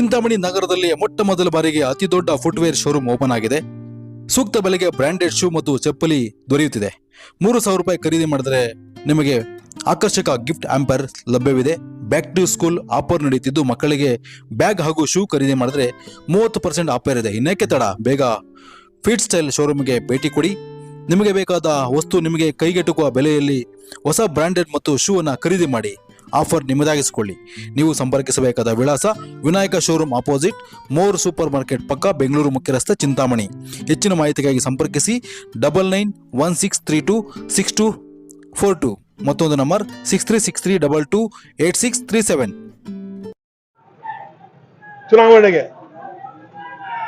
ಚಿಂತಾಮಣಿ ನಗರದಲ್ಲಿ ಮೊಟ್ಟ ಮೊದಲ ಬಾರಿಗೆ ಅತಿ ದೊಡ್ಡ ಫುಟ್ವೇರ್ ಶೋರೂಮ್ ಓಪನ್ ಆಗಿದೆ. ಸೂಕ್ತ ಬೆಲೆಗೆ ಬ್ರ್ಯಾಂಡೆಡ್ ಶೂ ಮತ್ತು ಚಪ್ಪಲಿ ದೊರೆಯುತ್ತಿದೆ. ಮೂರು ಸಾವಿರ ರೂಪಾಯಿ ಖರೀದಿ ಮಾಡಿದರೆ ನಿಮಗೆ ಆಕರ್ಷಕ ಗಿಫ್ಟ್ ಆಂಪರ್ ಲಭ್ಯವಿದೆ. ಬ್ಯಾಕ್ ಟು ಸ್ಕೂಲ್ ಆಫರ್ ನಡೆಯುತ್ತಿದ್ದು ಮಕ್ಕಳಿಗೆ ಬ್ಯಾಗ್ ಹಾಗೂ ಶೂ ಖರೀದಿ ಮಾಡಿದರೆ ಮೂವತ್ತು ಪರ್ಸೆಂಟ್ ಆಫರ್ ಇದೆ ಇನ್ನೇಕೆ ತಡ? ಬೇಗ ಫಿಟ್ ಸ್ಟೈಲ್ ಶೋರೂಮ್ಗೆ ಭೇಟಿ ಕೊಡಿ. ನಿಮಗೆ ಬೇಕಾದ ವಸ್ತು ನಿಮಗೆ ಕೈಗೆಟುಕುವ ಬೆಲೆಯಲ್ಲಿ ಹೊಸ ಬ್ರ್ಯಾಂಡೆಡ್ ಮತ್ತು ಶೂ ಅನ್ನ ಖರೀದಿ ಮಾಡಿ. ಆಫರ್ ನಿಮ್ಮದಾಗಿಸಿಕೊಳ್ಳಿ. ನೀವು ಸಂಪರ್ಕಿಸಬೇಕಾದ ವಿಳಾಸ Vinayaka showroom opposite more super market ಪಕ್ಕ ಬೆಂಗಳೂರು ಮುಖ್ಯ ರಸ್ತೆ ಚಿಂತಾಮಣಿ. ಹೆಚ್ಚಿನ ಮಾಹಿತಿಗಾಗಿ ಸಂಪರ್ಕಿಸಿ double nine one six three two six two four two ಮತ್ತೊಂದು number six three six three double two eight six three seven ಚುನಾವಣೆಗೆ.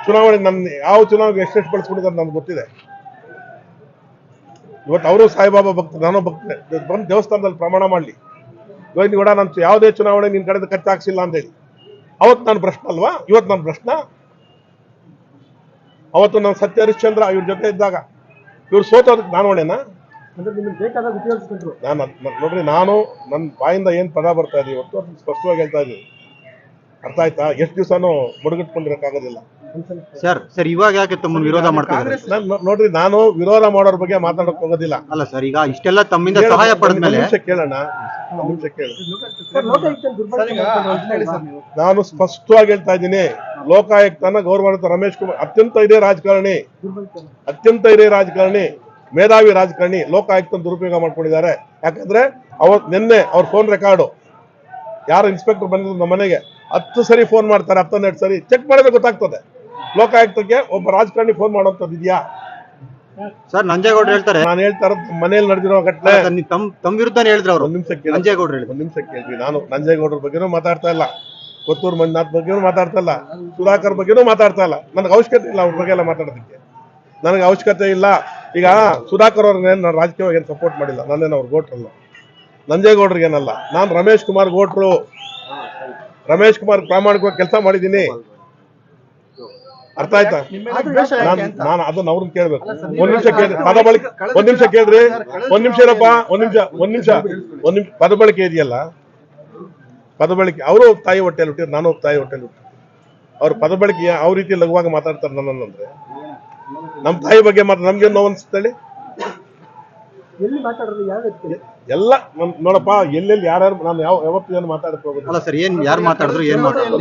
ಚುನಾವಣೆ ನನ್ನ ಯಾವ ಚುನಾವಣೆಗೆ ಎಷ್ಟೆಷ್ಟು ಬಳಸ್ಕೊಂಡಿದ್ದಾರೆ ನಮ್ಗೆ ಗೊತ್ತಿದೆ. ಇವತ್ತು ಅವರು ಸಾಯಿಬಾಬಾ ಭಕ್ತ, ನಾನು ಭಕ್ತ ಬಂದು ದೇವಸ್ಥಾನದಲ್ಲಿ ಪ್ರಮಾಣ ಮಾಡಲಿ. ಗೋವಿಂದ ಕೂಡ ನಾನು ಯಾವುದೇ ಚುನಾವಣೆ ನಿನ್ನ ಕಡೆದು ಖರ್ಚು ಹಾಕ್ಸಿಲ್ಲ ಅಂತೇಳಿ ಅವತ್ತು ನಾನು ಪ್ರಶ್ನೆ ಅಲ್ವಾ? ಇವತ್ತು ನನ್ನ ಪ್ರಶ್ನ ಅವತ್ತು ನಾನು ಸತ್ಯ ಹರಿಶ್ಚಂದ್ರ ಇವ್ರ ಜೊತೆ ಇದ್ದಾಗ. ಇವ್ರು ಸೋತೋದಕ್ಕೆ ನಾನು ಒಳ್ಳೆನಾ? ನಾನು ನೋಡ್ರಿ ನಾನು ನನ್ನ ಬಾಯಿಂದ ಏನು ಪದ ಬರ್ತಾ ಇದೆ ಇವತ್ತು ಅದನ್ನ ಸ್ಪಷ್ಟವಾಗಿ ಹೇಳ್ತಾ ಇದ್ದೀನಿ ಅರ್ಥ ಆಯ್ತಾ? ಎಷ್ಟು ದಿವಸನೂ ಮುಡುಗಿಟ್ಕೊಂಡಿರೋಕ್ಕಾಗೋದಿಲ್ಲ. ಸರ್ ಸರ್ ಇವಾಗ ಯಾಕೆ ತಮ್ಮನ್ನು ವಿರೋಧ ಮಾಡ್ತಾ ಇದ್ದಾರೆ? ನಾನ್ ನೋ- ನೋಡ್ರಿ ನಾನು ವಿರೋಧ ಮಾಡೋರ್ ಬಗ್ಗೆ ಮಾತಾಡಕ್ ಹೋಗೋದಿಲ್ಲ. ಅಲ್ಲ ಸರ್ ಈಗ ಇಷ್ಟೆಲ್ಲ ತಮ್ಮಿಂದ ಸಹಾಯ ಒಂದ್ ಪಡೆದ್ಮೇಲೆ ನಿಮಿಷ ಕೇಳೋಣ ಒಂದ್ ನಿಮಿಷ ಕೇಳಿ ನಾನು ಸ್ಪಷ್ಟವಾಗಿ ಹೇಳ್ತಾ ಇದ್ದೀನಿ ಲೋಕಾಯುಕ್ತನ ಗೌರವಾನ್ವಿತ ರಮೇಶ್ ಕುಮಾರ್ ಅತ್ಯಂತ ಹಿರಿಯ ರಾಜಕಾರಣಿ ಅತ್ಯಂತ ಹಿರಿಯ ರಾಜಕಾರಣಿ ಮೇಧಾವಿ ರಾಜಕಾರಣಿ ಲೋಕಾಯುಕ್ತನ ದುರುಪಯೋಗ ಮಾಡ್ಕೊಂಡಿದ್ದಾರೆ. ಯಾಕಂದ್ರೆ ಅವ್ರ ನಿನ್ನೆ ಅವ್ರ ಫೋನ್ ರೆಕಾರ್ಡು ಯಾರು ಇನ್ಸ್ಪೆಕ್ಟರ್ ಬಂದಿದ್ರು ನಮ್ಮ ಮನೆಗೆ ಹತ್ತು ಸರಿ ಫೋನ್ ಮಾಡ್ತಾರೆ ಹತ್ತೊಂದೆರಡು ಸರಿ ಚೆಕ್ ಮಾಡಿದ್ರೆ ಗೊತ್ತಾಗ್ತದೆ. ಲೋಕಾಯುಕ್ತಕ್ಕೆ ಒಬ್ಬ ರಾಜಕಾರಣಿ ಫೋನ್ ಮಾಡೋಂಥದ್ದು ಇದೆಯಾ? ಸರ್ ನಂಜೇಗೌಡ್ರು ಹೇಳ್ತಾರೆ. ನಾನು ಹೇಳ್ತಾ ಇರೋದು ಮನೇಲಿ ನಡೆದಿರೋ ಘಟನೆ. ತಮ್ಮ ವಿರುದ್ಧ ತಮ್ ತಮ್ ವಿರುದ್ಧನೇ ಹೇಳಿದ್ರು ಅವರು. ಒಂದು ನಿಮಿಷ ಕೇಳಿ. ನಂಜೇಗೌಡ್ರು ಹೇಳಿದ್ರು. ಒಂದು ನಿಮಿಷ ಕೇಳ್ತೀವಿ ನಾನು ನಂಜೇಗೌಡರ ಬಗ್ಗೆನೂ ಮಾತಾಡ್ತಾ ಇಲ್ಲ. ಕೊತ್ತೂರು ಮಂಜುನಾಥ್ ಬಗ್ಗೆನೂ ಮಾತಾಡ್ತಾ ಇಲ್ಲ. ಸುಧಾಕರ್ ಬಗ್ಗೆನೂ ಮಾತಾಡ್ತಾ ಇಲ್ಲ. ನನಗೆ ಅವಶ್ಯಕತೆ ಇಲ್ಲ ಅವ್ರ ಬಗ್ಗೆ ಎಲ್ಲ ಮಾತಾಡೋದಕ್ಕೆ. ನನಗೆ ಅವಶ್ಯಕತೆ ಇಲ್ಲ. ಈಗ ಸುಧಾಕರ್ ಅವ್ರನ್ನೇನು ನಾನು ರಾಜಕೀಯವಾಗಿ ಏನು ಸಪೋರ್ಟ್ ಮಾಡಿಲ್ಲ. ನಾನೇನು ಅವ್ರು ಗೋಟ್ರಲ್ಲ ನಂಜೇಗೌಡ್ರಿಗೇನಲ್ಲ. ನಾನು ರಮೇಶ್ ಕುಮಾರ್ ಗೋಟ್ರು ರಮೇಶ್ ಕುಮಾರ್ ಪ್ರಾಮಾಣಿಕವಾಗಿ ಕೆಲಸ ಮಾಡಿದ್ದೀನಿ. ಅರ್ಥ ಆಯ್ತಾ? ನಾನು ನಾನು ಅದನ್ನ ಅವ್ರನ್ನ ಕೇಳ್ಬೇಕು. ಒಂದ್ ನಿಮಿಷ ಕೇಳಿ ಪದ ಬಳಕೆ ಒಂದ್ ನಿಮಿಷ ಕೇಳ್ರಿ. ಒಂದ್ ನಿಮಿಷ ಇರಪ್ಪ ಒಂದ್ ನಿಮಿಷ ಒಂದ್ ನಿಮಿಷ. ಒಂದ್ ನಿಮಿಷ ಪದ ಬಳಕೆ ಇದೆಯಲ್ಲ? ಪದ ಬಳಕೆ ಅವರು ತಾಯಿ ಹೊಟ್ಟೆಯಲ್ಲಿ ಹುಟ್ಟಿದ್ರು ನಾನು ಒಬ್ಬ ತಾಯಿ ಹೊಟ್ಟೆಯಲ್ಲಿ ಹುಟ್ಟಿದ್ರು. ಅವ್ರ ಪದ ಬಳಕೆ ಯಾವ ರೀತಿ ಲಘುವಾಗಿ ಮಾತಾಡ್ತಾರೆ ನನ್ನಂದ್ರೆ ನಮ್ಮ ತಾಯಿ ಬಗ್ಗೆ ಮಾತ್ರ ನಮ್ಗೆ ನೋವು ಅನ್ಸುತ್ತೇಳಿ ಎಲ್ಲಿ ಮಾತಾಡೋದು ಯಾವ ವ್ಯಕ್ತಿ? ಎಲ್ಲ ನಮ್- ನೋಡಪ್ಪ ಎಲ್ಲೆಲ್ಲಿ ಯಾರ್ಯಾರು ನಾನು ಯಾವ ಯಾವತ್ತು ಏನು ಮಾತಾಡಕ್ ಹೋಗುದು ಅಲ್ಲ ಸರ್ ಏನ್ ಯಾರು ಮಾತಾಡಿದ್ರು ಏನ್ ಮಾತಾಡಿದ್ರು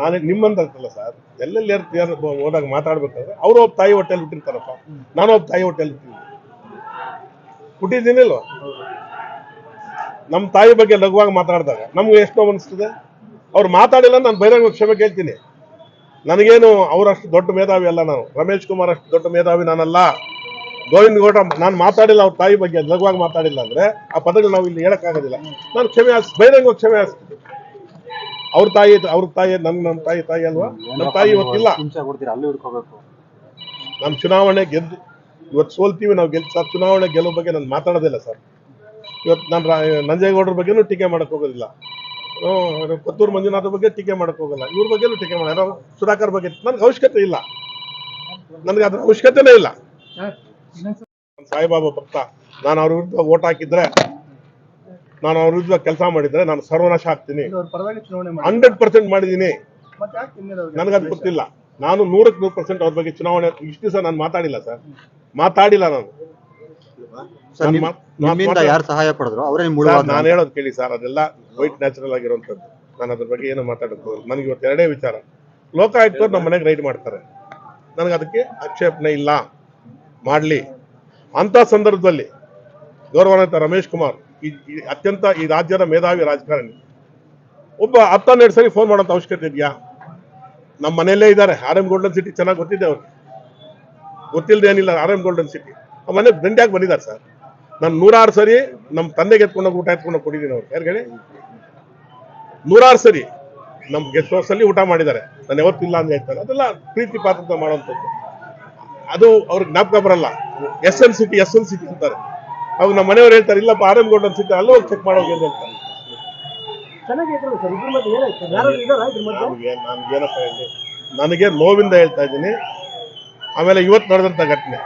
ನಾನು ನಿಮ್ಮಂತ ಅಂತಲ್ಲ ಸರ್ ಎಲ್ಲೆಲ್ಲಿ ಯಾರು ಯಾರು ಹೋದಾಗ ಮಾತಾಡ್ಬೇಕಾದ್ರೆ ಅವ್ರು ಒಬ್ಬ ತಾಯಿ ಹೋಟೆಲ್ ಬಿಟ್ಟಿರ್ತಾರಪ್ಪ. ನಾನು ಒಬ್ಬ ತಾಯಿ ಹೋಟೆಲ್ ಬಿಟ್ಟಿದ್ದೀನಿ ಹುಟ್ಟಿದ್ದೀನಿಲ್ವ? ನಮ್ಮ ತಾಯಿ ಬಗ್ಗೆ ಲಘುವಾಗಿ ಮಾತಾಡಿದಾಗ ನಮ್ಗೆ ಎಷ್ಟು ನೋವು ಅನಿಸ್ತದೆ ಅವ್ರು ಮಾತಾಡಿಲ್ಲ ನಾನು ಬಹಿರಂಗ ಕ್ಷಮೆ ಕೇಳ್ತೀನಿ. ನನಗೇನು ಅವರಷ್ಟು ದೊಡ್ಡ ಮೇಧಾವಿ ಅಲ್ಲ ನಾನು. ರಮೇಶ್ ಕುಮಾರ್ ಅಷ್ಟು ದೊಡ್ಡ ಮೇಧಾವಿ ನಾನಲ್ಲ. ಗೋವಿಂದ ಗೌಡ ನಾನು ಮಾತಾಡಿಲ್ಲ ಅವ್ರ ತಾಯಿ ಬಗ್ಗೆ ಲಘುವಾಗಿ ಮಾತಾಡಿಲ್ಲ ಅಂದ್ರೆ ಆ ಪದಗಳು ನಾವು ಇಲ್ಲಿ ಹೇಳಕ್ಕಾಗೋದಿಲ್ಲ. ನಾನು ಕ್ಷಮೆ ಹಾಸ್ ಬಹಿರಂಗ ಕ್ಷಮೆ ಹಾಸ್ತೀನಿ ಅವ್ರ ತಾಯಿ ಅವ್ರ ತಾಯಿ ನನ್ ನಮ್ಮ ತಾಯಿ ತಾಯಿ ಅಲ್ವಾ? ನಮ್ಮ ತಾಯಿ ಇವತ್ತಿಲ್ಲ. ನಮ್ಮ ಚುನಾವಣೆ ಗೆದ್ದು ಇವತ್ತು ಸೋಲ್ತೀವಿ ನಾವು ಗೆಲ್ ಸರ್ ಚುನಾವಣೆ ಗೆಲ್ಲೋ ಬಗ್ಗೆ ನಾನು ಮಾತಾಡೋದಿಲ್ಲ ಸರ್. ಇವತ್ತು ನಾನು ನಂಜೇಗೌಡ್ರ ಬಗ್ಗೆನೂ ಟೀಕೆ ಮಾಡಕ್ ಹೋಗೋದಿಲ್ಲ. ಹ್ಮ್, ಪುತ್ತೂರು ಮಂಜುನಾಥ ಬಗ್ಗೆ ಟೀಕೆ ಮಾಡಕ್ ಹೋಗಲ್ಲ. ಇವ್ರ ಬಗ್ಗೆನೂ ಟೀಕೆ ಮಾಡ ಸುಧಾಕರ್ ಬಗ್ಗೆ ನನ್ಗೆ ಅವಶ್ಯಕತೆ ಇಲ್ಲ. ನನಗೆ ಅದ್ರ ಅವಶ್ಯಕತೆನೇ ಇಲ್ಲ. ಸಾಯಿಬಾಬಾ ಭಕ್ತ. ನಾನು ಅವ್ರ ವಿರುದ್ಧ ಓಟ್ ಹಾಕಿದ್ರೆ ನಾನು ಅವ್ರ ವಿರುದ್ಧ ಕೆಲಸ ಮಾಡಿದ್ರೆ ನಾನು ಸರ್ವನಾಶ ಆಗ್ತೀನಿ. ಹಂಡ್ರೆಡ್ ಪರ್ಸೆಂಟ್ ಮಾಡಿದೀನಿ. ನನಗದು ಗೊತ್ತಿಲ್ಲ. ನಾನು ನೂರಕ್ಕೆ ನೂರು ಪರ್ಸೆಂಟ್ ಅವ್ರ ಬಗ್ಗೆ ಚುನಾವಣೆ ಇಷ್ಟು ದಿವಸ ನಾನು ಮಾತಾಡಿಲ್ಲ ಸರ್. ಮಾತಾಡಿಲ್ಲ ನಾನು. ಯಾರು ಸಹಾಯ ಪಡೆದ್ರು? ಅವರೇ ನಾನು ಹೇಳೋದು ಕೇಳಿ ಸರ್ ಅದೆಲ್ಲ ವೈಟ್ ನ್ಯಾಚುರಲ್ ಆಗಿರುವಂತದ್ದು ನಾನು ಅದ್ರ ಬಗ್ಗೆ ಏನು ಮಾತಾಡೋದು ನನಗೆ ಇವತ್ತು ಎರಡೇ ವಿಚಾರ. ಲೋಕಾಯುಕ್ತರು ನಮ್ಮ ಮನೆಗೆ ರೈಡ್ ಮಾಡ್ತಾರೆ. ನನಗೆ ಅದಕ್ಕೆ ಆಕ್ಷೇಪಣೆ ಇಲ್ಲ. ಮಾಡಲಿ. ಅಂತ ಸಂದರ್ಭದಲ್ಲಿ ಗೌರವಾನ್ವಿತ ರಮೇಶ್ ಕುಮಾರ್ ಈ ಅತ್ಯಂತ ಈ ರಾಜ್ಯದ ಮೇಧಾವಿ ರಾಜಕಾರಣಿ. ಒಬ್ಬ ಹತ್ತನ್ನೆರಡು ಸರಿ ಫೋನ್ ಮಾಡೋಂಥ ಅವಶ್ಯಕತೆ ಇದೆಯಾ? ನಮ್ಮ ಮನೆಯಲ್ಲೇ ಇದ್ದಾರೆ. ಆರ್ ಎಂ ಗೋಲ್ಡನ್ ಸಿಟಿ ಚೆನ್ನಾಗಿ ಗೊತ್ತಿದೆ ಅವ್ರಿಗೆ ಗೊತ್ತಿಲ್ಲದೆ ಏನಿಲ್ಲ ಆರ್ ಎಂ ಗೋಲ್ಡನ್ ಸಿಟಿ ಆ ಮನೆ ದಂಡ್ಯಾಗಿ ಬಂದಿದ್ದಾರೆ ಸರ್. ನಾನು ನೂರಾರು ಸರಿ ನಮ್ಮ ತಂದೆಗೆ ಎತ್ಕೊಂಡೋಗಿ ಊಟ ಎತ್ಕೊಂಡು ಕೊಟ್ಟಿದ್ದೀನಿ ಅವ್ರು. ಯಾರು ಹೇಳಿ? ನೂರಾರು ಸರಿ ನಮ್ಮ ಗೆಸ್ಟ್ ಹೌಸಲ್ಲಿ ಊಟ ಮಾಡಿದ್ದಾರೆ. ನಾನು ಯಾವತ್ತಿಲ್ಲ ಅಂತ ಹೇಳ್ತಾರೆ. ಅದೆಲ್ಲ ಪ್ರೀತಿ ಪಾತ್ರ ಮಾಡುವಂಥದ್ದು. ಅದು ಅವ್ರಿಗೆ ಜ್ಞಾಪಕ ಬರಲ್ಲ. S N city S N city ಅಂತಾರೆ. ಅವ್ರು ನಮ್ಮ ಮನೆಯವ್ರು ಹೇಳ್ತಾರೆ ಇಲ್ಲಪ್ಪ ಆರ್ ಎಂ ಗೌಡ್ ಅನ್ಸುತ್ತೆ ಅಲ್ಲೂ ಚೆಕ್ ಮಾಡೋಗಿ ಅಂತ. ಹೇಳ್ತಾರೆ ನನಗೇನಪ್ಪ ಹೇಳಿ ನನಗೆ ನೋವಿಂದ ಹೇಳ್ತಾ ಇದ್ದೀನಿ. ಆಮೇಲೆ ಇವತ್ತು ನಡೆದಂತ ಘಟನೆ.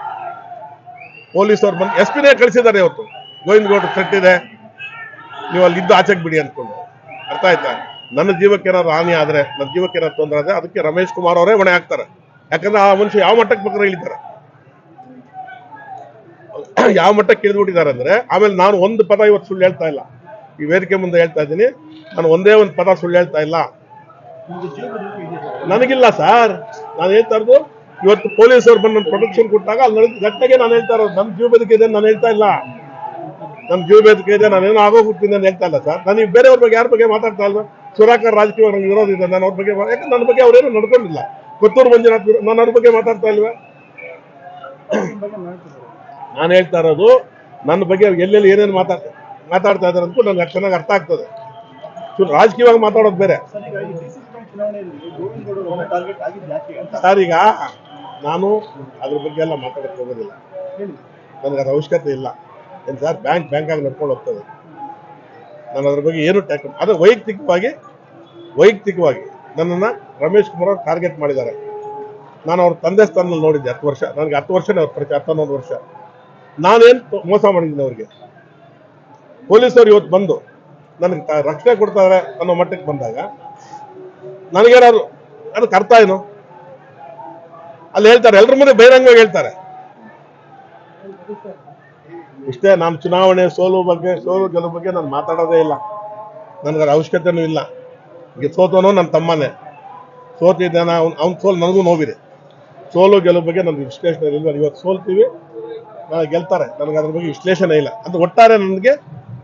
ಪೊಲೀಸವ್ರು ಬಂದು ಎಸ್ ಪಿನೇ ಕಳಿಸಿದ್ದಾರೆ ಇವತ್ತು. ಗೋವಿಂದ ಗೌಡ್ರು ಥ್ರೆಟ್ ಇದೆ. ನೀವು ಅಲ್ಲಿ ಇದ್ದು ಆಚೆಗೆ ಬಿಡಿ ಅಂದ್ಕೊಂಡು ಅರ್ಥ ಆಯ್ತಾ? ನನ್ನ ಜೀವಕ್ಕೆ ಏನಾದ್ರು ಹಾನಿ ಆದ್ರೆ ನನ್ನ ಜೀವಕ್ಕೆ ಏನಾದ್ರು ತೊಂದರೆ ಆದ್ರೆ ಅದಕ್ಕೆ ರಮೇಶ್ ಕುಮಾರ್ ಅವರೇ ಹೊಣೆ ಹಾಕ್ತಾರೆ. ಯಾಕಂದ್ರೆ ಆ ಮನುಷ್ಯ ಯಾವ ಮಟ್ಟಕ್ಕೆ ಬೇಕಾದ್ರೆ ಇಳಿತಾರೆ? ಯಾವ ಮಟ್ಟಕ್ಕೆ ಇಳಿದ್ಬಿಟ್ಟಿದ್ದಾರೆ ಅಂದ್ರೆ, ಆಮೇಲೆ ನಾನು ಒಂದು ಪದ ಇವತ್ತು ಸುಳ್ಳು ಹೇಳ್ತಾ ಇಲ್ಲ. ಈ ವೇದಿಕೆ ಮುಂದೆ ಹೇಳ್ತಾ ಇದ್ದೀನಿ. ನಾನು ಒಂದೇ ಒಂದು ಪದ ಸುಳ್ಳು ಹೇಳ್ತಾ ಇಲ್ಲ. ನನಗಿಲ್ಲ ಸರ್. ನಾನು ಹೇಳ್ತಾ ಇರೋದು, ಇವತ್ತು ಪೊಲೀಸರು ಬಂದು ಪ್ರೊಟೆಕ್ಷನ್ ಕೊಟ್ಟಾಗ ಅಲ್ಲಿ ನಡೆದ ನಾನು ಹೇಳ್ತಾ ಇರೋದು. ನನ್ನ ಜೀವ ಬದುಕಿದೆ ಇದೆ ನಾನು ಹೇಳ್ತಾ ಇಲ್ಲ. ನನ್ನ ಜೀವ ಬದುಕಿದೆ ಇದೆ ನಾನೇನೋ ಆಗೋಗ್ಬಿಡ್ತೀನಿ ಅಂತ ಹೇಳ್ತಾ ಇಲ್ಲ ಸರ್. ನಾನು ಬೇರೆಯವ್ರ ಬಗ್ಗೆ ಯಾರ ಬಗ್ಗೆ ಮಾತಾಡ್ತಾ ಇಲ್ಲ? ಸುರಾಕರ್ ರಾಜಕೀಯ ಇದೆ. ನಾನು ಅವ್ರ ಬಗ್ಗೆ, ಯಾಕಂದ್ರೆ ನನ್ನ ಬಗ್ಗೆ ಅವ್ರೇನು ನಡ್ಕೊಂಡಿಲ್ಲ. ಕೊತ್ತೂರು ಮಂಜುನಾಥ್ ನಾನು ಅವ್ರ ಬಗ್ಗೆ ಮಾತಾಡ್ತಾ ಇಲ್ವಾ? ನಾನು ಹೇಳ್ತಾ ಇರೋದು, ನನ್ನ ಬಗ್ಗೆ ಎಲ್ಲೆಲ್ಲಿ ಏನೇನು ಮಾತಾಡ್ತಾರೆ ಮಾತಾಡ್ತಾ ಇದ್ದಾರೆ ಅಂತೂ ನನಗೆ ಚೆನ್ನಾಗಿ ಅರ್ಥ ಆಗ್ತದೆ. ರಾಜಕೀಯವಾಗಿ ಮಾತಾಡೋದು ಬೇರೆ. ಸರ್, ಈಗ ನಾನು ಅದ್ರ ಬಗ್ಗೆ ಎಲ್ಲ ಮಾತಾಡಕ್ಕೆ ಹೋಗೋದಿಲ್ಲ. ನನಗೆ ಅದ್ರ ಅವಶ್ಯಕತೆ ಇಲ್ಲ. ಏನು ಸರ್, ಬ್ಯಾಂಕ್ ಬ್ಯಾಂಕ್ ಆಗಿ ನಡ್ಕೊಂಡು ಹೋಗ್ತದೆ. ನಾನು ಅದ್ರ ಬಗ್ಗೆ ಏನು ಟ್ಯಾಕ್ ಅದು ವೈಯಕ್ತಿಕವಾಗಿ ವೈಯಕ್ತಿಕವಾಗಿ. ನನ್ನನ್ನು ರಮೇಶ್ ಕುಮಾರ್ ಅವ್ರು ಟಾರ್ಗೆಟ್ ಮಾಡಿದ್ದಾರೆ. ನಾನು ಅವ್ರ ತಂದೆ ಸ್ಥಾನದಲ್ಲಿ ನೋಡಿದ್ದೆ ಹತ್ತು ವರ್ಷ. ನನಗೆ ಹತ್ತು ವರ್ಷನೇ ಅವ್ರ ಪರಿಚಯ ಹತ್ತೊಂದು ವರ್ಷ. ನಾನೇನು ಮೋಸ ಮಾಡಿದ್ದೀನಿ ಅವ್ರಿಗೆ. ಪೊಲೀಸರು ಇವತ್ತು ಬಂದು ನನಗೆ ರಕ್ಷಣೆ ಕೊಡ್ತಾರೆ ಅನ್ನೋ ಮಟ್ಟಕ್ಕೆ ಬಂದಾಗ ನನಗೇನಾದ್ರು ಅದಕ್ಕೆ ಅರ್ಥ ಏನು? ಅಲ್ಲಿ ಹೇಳ್ತಾರೆ ಎಲ್ಲರ ಮುಂದೆ ಬಹಿರಂಗವಾಗಿ ಹೇಳ್ತಾರೆ. ಇಷ್ಟೇ, ನಾನು ಚುನಾವಣೆ ಸೋಲು ಬಗ್ಗೆ, ಸೋಲು ಗೆಲುವು ಬಗ್ಗೆ ನಾನು ಮಾತಾಡೋದೇ ಇಲ್ಲ. ನನಗೆ ಅದ್ರ ಅವಶ್ಯಕತೆನೂ ಇಲ್ಲ. ಸೋತವನು ನನ್ನ ತಮ್ಮನೇ. ಸೋತಿದ್ದಾನ ಅವ್ನು ಅವ್ನ ಸೋಲು ನನಗೂ ನೋವಿದೆ. ಸೋಲು ಗೆಲುವು ಬಗ್ಗೆ ನನಗೆ ವಿಶ್ಲೇಷಣೆ ಇಲ್ಲ ಇವತ್ತು ಸೋಲ್ತೀವಿ. ನಾನು ಗೆಲ್ತಾರೆ. ನನಗೆ ಅದ್ರ ಬಗ್ಗೆ ವಿಶ್ಲೇಷಣೆ ಇಲ್ಲ. ಅಂದ್ರೆ ಒಟ್ಟಾರೆ ನನಗೆ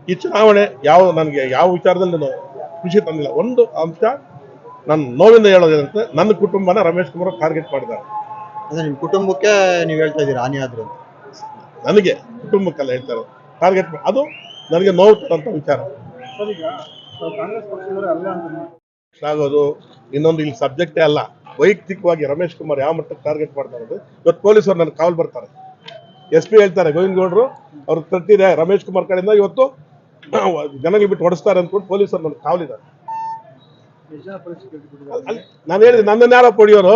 ಈ ಚುನಾವಣೆ ಯಾವ ನನಗೆ ಯಾವ ವಿಚಾರದಲ್ಲಿ ನಾನು ಖುಷಿ ತಂದಿಲ್ಲ. ಒಂದು ಅಂಶ ನನ್ನ ನೋವಿಂದ ಹೇಳೋದೇನಂತೆ ನನ್ನ ಕುಟುಂಬನ ರಮೇಶ್ ಕುಮಾರ್ ಟಾರ್ಗೆಟ್ ಮಾಡಿದ್ದಾರೆ. ಅಂದ್ರೆ ನಿಮ್ಮ ಕುಟುಂಬಕ್ಕೆ ನೀವು ಹೇಳ್ತಾ ಇದ್ದೀರಾ ಹಾನಿ ಆದ್ರು ಅಂತ? ನನಗೆ ಕುಟುಂಬಕ್ಕೆಲ್ಲ ಹೇಳ್ತಾರೆ. ಟಾರ್ಗೆಟ್ ಅದು ನನಗೆ ನೋವು ತರಂತ ವಿಚಾರ. ಆಗೋದು ಇನ್ನೊಂದು ಇಲ್ಲಿ ಸಬ್ಜೆಕ್ಟೇ ಅಲ್ಲ ವೈಯಕ್ತಿಕವಾಗಿ ರಮೇಶ್ ಕುಮಾರ್ ಯಾವ ಮಟ್ಟಕ್ಕೆ ಟಾರ್ಗೆಟ್ ಮಾಡ್ತಾ ಇರೋದು ಇವತ್ತು ಪೊಲೀಸರು ನನ್ನ ಕಾವಲ್ ಬರ್ತಾರೆ. ಎಸ್ ಪಿ ಹೇಳ್ತಾರೆ ಗೋವಿಂದ ಗೌಡ್ರು ಅವ್ರು ತಟ್ಟಿದೆ ರಮೇಶ್ ಕುಮಾರ್ ಕಡೆಯಿಂದ ಇವತ್ತು ಜನಗಳು ಬಿಟ್ಟು ಹೊಡಿಸ್ತಾರೆ ಅಂದ್ಕೊಂಡು ಪೊಲೀಸರು ನನ್ನ ಕಾವಲಿದ್ದಾರೆ ನಾನು ಹೇಳಿದೆ ನನ್ನನ್ನು ಯಾರೋ ಪಡೆಯೋರು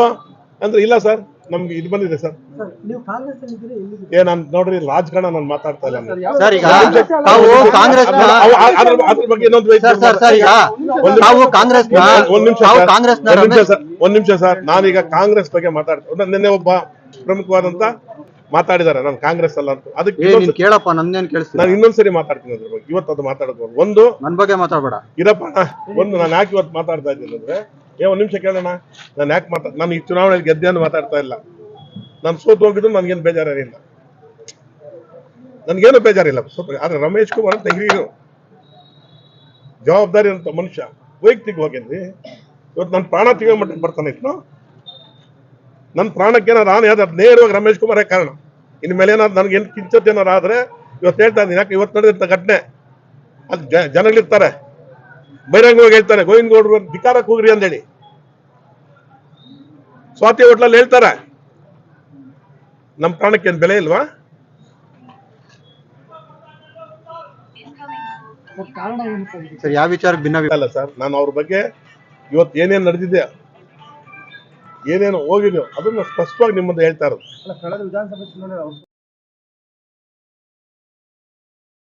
ಅಂದ್ರೆ ಇಲ್ಲ ಸರ್ ನಮ್ಗೆ ಇದು ಬಂದಿದೆ ಸರ್. ಸರ್ ನೀವು ಕಾಂಗ್ರೆಸ್ ಇದ್ದೀರಿ ಎಲ್ಲಿದ್ದೀರಿ? ಏ ನಾನು ನೋಡ್ರಿ ರಾಜಕಾರಣ ನಾನು ಮಾತಾಡ್ತಾ ಇಲ್ಲ ನಾನು. ಸರ್ ಈಗ ತಾವು ಕಾಂಗ್ರೆಸ್ ಅದ್ರ ಅದ್ರ- ಅದ್ರ ಬಗ್ಗೆ ಇನ್ನೊಂದು ಸರ್ ಸರ್ ಸರ್ ಈಗ ಒಂದು- ತಾವು ನಿಮಿಷ ತಾವು ಸರ್. ಒಂದ್ ನಿಮಿಷ ಸರ್ ಒಂದ್ ನಿಮಿಷ ಸರ್ ನಾನೀಗ ಕಾಂಗ್ರೆಸ್ ಬಗ್ಗೆ ಮಾತಾಡ್ತೇನೆ ನಿನ್ನೆ ಒಬ್ಬ ಪ್ರಮುಖವಾದಂತ ಮಾತಾಡಿದ್ದಾರೆ ನಾನು ಕಾಂಗ್ರೆಸ್ ಅಲ್ಲ ಅಂತ. ಅದಕ್ಕೆ ಏ ನೀನ್ ಇನ್ನೊಂದ್ಸ- ಕೇಳಪ್ಪ ನಂದೇನ್ ಕೇಳಿಸ್ತಿಲ್ಲ ನಾನು ಇನ್ನೊಂದ್ಸರಿ ಮಾತಾಡ್ತೀನಿ ಅದ್ರ ಬಗ್ಗೆ. ಇವತ್ತು ಅದು ಮಾತಾಡೋದು. ಒಂದು ನನ್ ಬಗ್ಗೆ ಮಾತಾಡ್ಬೇಡ. ಇರಪ್ಪ ಒಂದು ನಾನು ಯಾಕೆ ಇವತ್ತು ಮಾತಾಡ್ತಾ ಇದ್ದೀನಿ ಅಂದ್ರೆ ಏ, ಒಂದ್ ನಿಮಿಷ ಕೇಳೋಣ ನಾನು ಯಾಕೆ ಮಾತಾ, ನಾನು ಈ ಚುನಾವಣೆಯಲ್ಲಿ ಗೆದ್ದೆ ಅಂತ ಮಾತಾಡ್ತಾ ಇಲ್ಲ. ನಾನು ಸೋತು ಹೋಗಿದ್ದು ನನಗೇನು ಬೇಜಾರಿಲ್ಲ ನನಗೇನು ಬೇಜಾರಿಲ್ಲ. ಸೋತು ಆದ್ರೆ ರಮೇಶ್ ಕುಮಾರ್ ಅಂತ ಹಿರಿಯರು. ಜವಾಬ್ದಾರಿ ಅಂತ ಮನುಷ್ಯ. ವೈಯಕ್ತಿಕವಾಗಿ ಇವತ್ತು ನನ್ನ ಪ್ರಾಣ ತೆಗೆಯೋ ಮಟ್ಟ ಬರ್ತಾನೆ ಇತ್ತು. ನನ್ನ ಪ್ರಾಣಕ್ಕೆ ನಾನು ಆನೆ ಆದ್ರೆ ನೇರವಾಗಿ ರಮೇಶ್ ಕುಮಾರೇ ಕಾರಣ. ಇನ್ನು ಮೇಲೆ ಏನಾದ್ರು ನನಗೆ ಏನು ಕಿಂಚತ್ ಏನಾರು ಆದ್ರೆ ಇವತ್ತು ಹೇಳ್ತಾ ಇದ್ದೀನಿ. ಯಾಕೆ ಇವತ್ತು ನಡೆದಂಥ ಘಟನೆ? ಅಲ್ಲಿ ಜನಗಳಿರ್ತಾರೆ. ಬಹಿರಂಗವಾಗಿ ಹೇಳ್ತಾರೆ. ಗೋವಿಂದ ಗೌಡ್ರು ಧಿಕಾರಕ್ಕೆ ಹೋಗ್ರಿ ಅಂದೇಳಿ. ಸ್ವಾತಿ ಹೋಟ್ಲಲ್ಲಿ ಹೇಳ್ತಾರೆ. ನಮ್ಮ ಪ್ರಾಣಕ್ಕೆ ಏನು ಬೆಲೆ ಇಲ್ವಾ? ಸರ್ ಯಾವ ವಿಚಾರ ಭಿನ್ನ ಅಲ್ಲ ಸರ್ ನಾನು ಅವ್ರ ಬಗ್ಗೆ ಇವತ್ತು ಏನೇನು ನಡೆದಿದೆ ಏನೇನು ಹೋಗಿದೆಯೋ ಅದನ್ನ ಸ್ಪಷ್ಟವಾಗಿ ನಿಮ್ಮ ಮುಂದೆ ಹೇಳ್ತಾ ಇರೋದು.